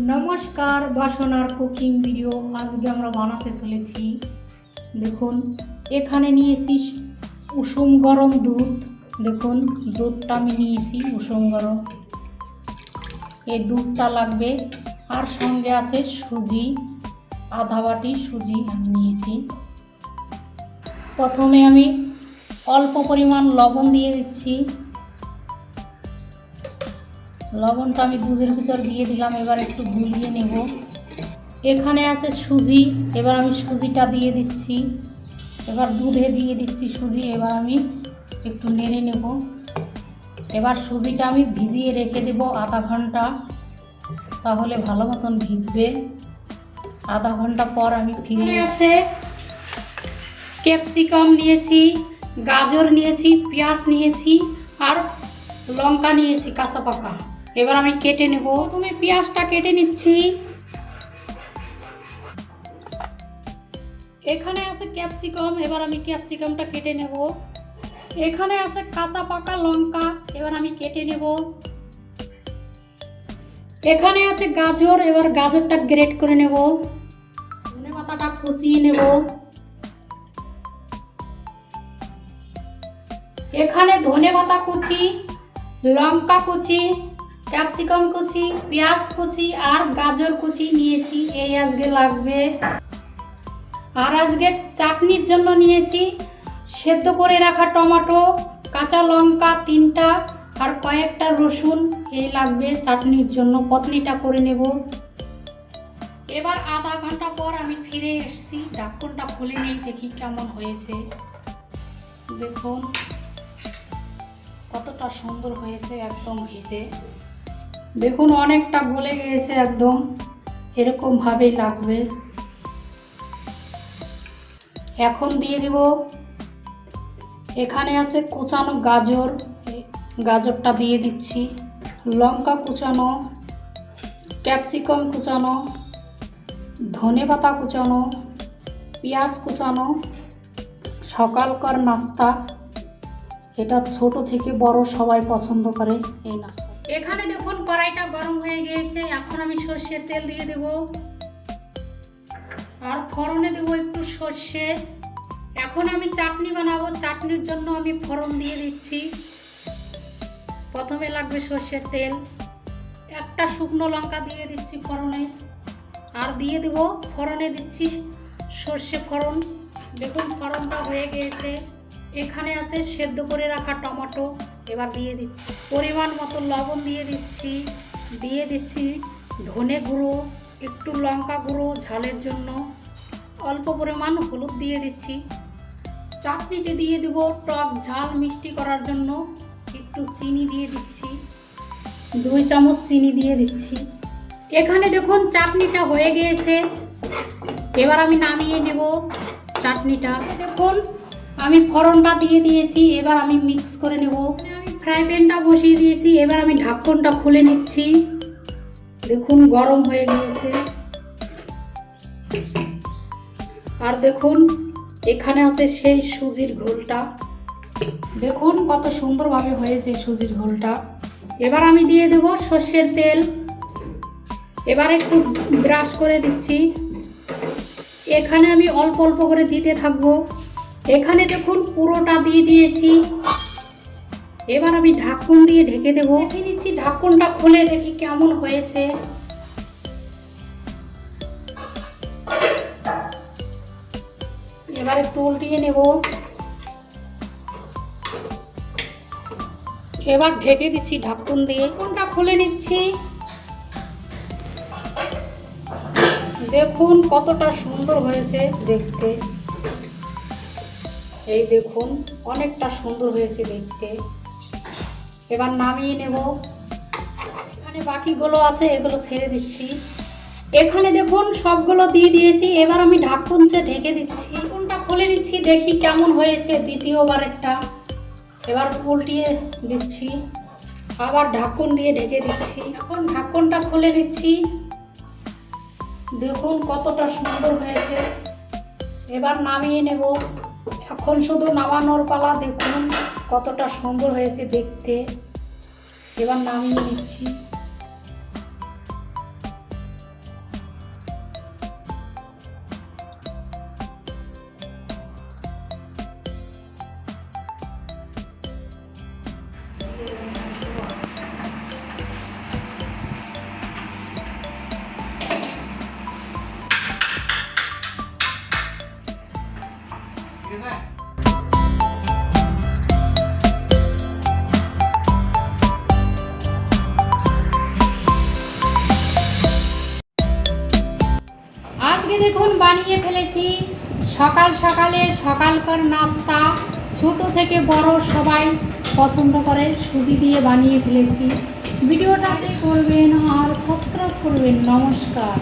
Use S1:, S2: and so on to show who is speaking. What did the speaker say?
S1: নমস্কার, বাসনার cooking video আজকে আমরা বানাতে চলেছি। দেখুন, এখানে নিয়েছি উষুম গরম দুধ। দেখুন, দুধটা আমি নিয়েছি উষুম গরম। এই দুধটা লাগবে। আর সঙ্গে আছে সুজি, আধা বাটি সুজি আমি নিয়েছি। প্রথমে আমি অল্প পরিমাণ লবণ দিয়ে দিচ্ছি। লবণটা আমি দুধের ভিতর দিয়ে দিলাম এবার একটু গুলিয়ে নেব। এখানে আছে সুজি এবার আমি সুজিটা দিয়ে দিচ্ছি। এবার দুধে দিয়ে দিচ্ছি সুজি এবার আমি একটু নেড়ে নেব। এবার সুজিটা আমি ভিজিয়ে রেখে দেব আধা ঘণ্টা তাহলে ভালো মতন ভিজবে। আধা ঘণ্টা পর আমি ফিরে আছে ক্যাপসিকাম নিয়েছি গাজর নিয়েছি পেঁয়াজ নিয়েছি আর লঙ্কা নিয়েছি কাঁচা পাকা। এবার আমি কেটে নেব। তুমি পেঁয়াজটা কেটে নিচ্ছি। এখানে আছে ক্যাপসিকাম, এবার আমি ক্যাপসিকামটা কেটে নেব। এখানে আছে কাঁচা পাকা লঙ্কা, এবার আমি কেটে নেব। এখানে আছে গাজর, এবার গাজরটা গ্রেট করে নেব। ধনে পাতাটা কুচিয়ে নেব। এখানে ধনে পাতা কুচি, লঙ্কা কুচি ক্যাপসিকাম কুচি, পেঁয়াজ কুচি আর গাজর কুচি নিয়েছি, এই আজকে লাগবে। আর আজকে চাটনির জন্য নিয়েছি সেদ্ধ করে রাখা টমেটো, কাঁচা লঙ্কা তিনটা আর কয়েকটা রসুন, এই লাগবে চাটনির জন্য, পতনিটা করে নেব। এবার আধা ঘণ্টা পর আমি ফিরে এসেছি, ঢাকনটা খুলে নেই, দেখি কেমন হয়েছে। দেখুন, কতটা সুন্দর হয়েছে, একদম ভিজে। দেখুন, অনেকটা গলে গিয়েছে একদম। এরকম ভাবেই লাগবে। এখন দিয়ে দিব। এখানে আছে কুচানো গাজর। গাজরটা দিয়ে দিচ্ছি। লঙ্কা কুচানো, ক্যাপসিকাম কুচানো, ধনে পাতা কুচানো, পেঁয়াজ কুচানো, সকালকার নাস্তা। এটা ছোট থেকে বড় সবাই পছন্দ করে এই নাস্তা। এখানে দেখুন কড়াইটা গরম হয়ে গিয়েছে। এখন আমি সর্ষের তেল দিয়ে দেব। আর ফোড়নে দেবো একটু সর্ষে। এখন আমি চাটনি বানাবো। চাটনির জন্য আমি ফোড়ন দিয়ে দিচ্ছি। প্রথমে লাগবে সর্ষের তেল। একটা শুকনো লঙ্কা দিয়ে দিচ্ছি ফোড়নে। আর দিয়ে দেবো ফোড়নে দিচ্ছি সর্ষে ফোড়ন। দেখুন ফোড়নটা হয়ে গিয়েছে। এখানে আছে সেদ্ধ করে রাখা টমেটো। এবার দিয়ে দিচ্ছি। পরিমাণ মতো লবণ দিয়ে দিচ্ছি। দিয়ে দিচ্ছি ধনে গুঁড়ো, একটু লঙ্কা গুঁড়ো ঝালের জন্য। অল্প পরিমাণ হলুদ দিয়ে দিচ্ছি। চাটনিতে দিয়ে দেবো টক ঝাল মিষ্টি করার জন্য। একটু চিনি দিয়ে দিচ্ছি। দুই চামচ চিনি দিয়ে দিচ্ছি। এখানে দেখুন চাটনিটা হয়ে গিয়েছে। এবার আমি নামিয়ে নেব চাটনিটা। দেখুন, আমি ফোড়নটা দিয়ে দিয়েছি। এবার আমি মিক্স করে নেব। ফ্রাই প্যানটা বসিয়ে দিয়েছি, এবার আমি ঢাকনটা খুলে নিচ্ছি। দেখুন, গরম হয়ে গিয়েছে। আর দেখুন, এখানে আছে সেই সুজির ঘোলটা। দেখুন, কত সুন্দরভাবে হয়েছে সুজির ঘোলটা। এবার আমি দিয়ে দেব সর্ষের তেল। এবার একটু ব্রাশ করে দিচ্ছি। এখানে আমি অল্প অল্প করে দিতে থাকব। এখানে দেখুন, পুরোটা দিয়ে দিয়েছি। এবার আমি ঢাকুন দিয়ে ঢেকে দেবো। দেখে নিচ্ছি ঢাকুনটা খুলে দেখি কেমন হয়েছে। এবার একটু উল্টিয়ে নেব। এবার ঢেকে দিচ্ছি ঢাকুন দিয়ে। ঢাকুনটা খুলে নিচ্ছি। দেখুন কতটা সুন্দর হয়েছে দেখতে। এই দেখুন, অনেকটা সুন্দর হয়েছে দেখতে। এবার নামিয়ে নেব। এখানে বাকিগুলো আছে, এগুলো ছেড়ে দিচ্ছি। এখানে দেখুন, সবগুলো দিয়ে দিয়েছি। এবার আমি ঢাকুনছে ঢেকে দিচ্ছি। কোনটা খুলে নিচ্ছি, দেখি কেমন হয়েছে দ্বিতীয়বার একটা এবার উল্টিয়ে দিচ্ছি। আবার ঢাকুন দিয়ে ঢেকে দিচ্ছি। এখন ঢাকুনটা খুলে নিচ্ছি। দেখুন কতটা সুন্দর হয়েছে। এবার নামিয়ে নেব। এখন শুধু নামানোর পালা দেখুন। কতটা সুন্দর হয়েছে দেখতে। এবার নামিয়ে নিচ্ছি। বানিয়ে ফেলেছি। সকাল সকালে সকালকার নাস্তা, ছোট থেকে বড় সবাই পছন্দ করে সুজি দিয়ে বানিয়ে ফেলেছি। ভিডিওটাতে করবেন আর সাবস্ক্রাইব করবেন, নমস্কার।